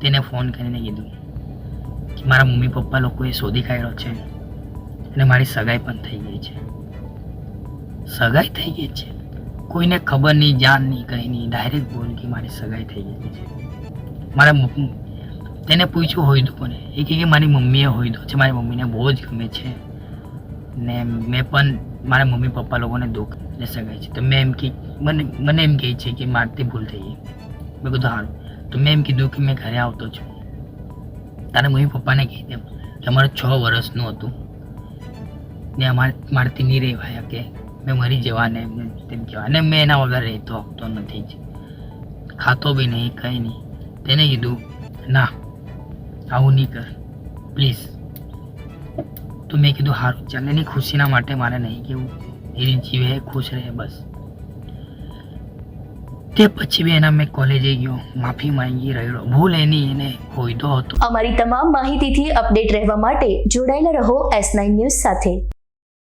તેને ફોન કરીને કીધું કે મારા મમ્મી પપ્પા લોકોએ શોધી કાઢ્યો છે અને મારી સગાઈ પણ થઈ ગઈ છે. સગાઈ થઈ ગઈ છે? કોઈને ખબર નહીં, જાણ નહીં, કંઈ નહીં ડાયરેક્ટ બોલ કે મારી સગાઈ થઈ ગઈ છે. મારા તેને પૂછ્યું, હોય તો કોને? એ કહે કે, મારી મમ્મીએ હોય તો છે, મારી મમ્મીને બહુ જ ગમે છે. ને મેં પણ મારા મમ્મી પપ્પા લોકોને દુઃખ ને સગાઈ છે. તો મેં એમ કે, મને મને એમ કહે છે કે મારથી ભૂલ થઈ ગઈ. મેં કીધું સારું તો મેં એમ કીધું કે મેં ઘરે આવતો છું. તારા મમ્મી પપ્પાને કહી દે. કે અમારે છ વર્ષનું હતું. ને અમારે, મારથી નહીં રહેવાયા કે. મેં મરી જવાને તેમ કહેવાય. અને મેં એના વગર રહેતો આપતો નથી જ. ખાતો બી નહીં, કંઈ નહીં. તેને કીધું, ના, આવું નહીં કર. પ્લીઝ. તો મેં કીધું સારું ચાલ. એની ખુશીના માટે મારે નહીં કેવું એ જીવે ખુશ રહે બસ. તે પછી બી એના મેં કોલેજે ગયો. માફી માંગી રહ્યો. ભૂલ એની એને હોયતો હતો. અમારી તમામ માહિતીથી અપડેટ રહેવા માટે જોડાયેલા રહો એસ નાઇન ન્યૂઝ સાથે.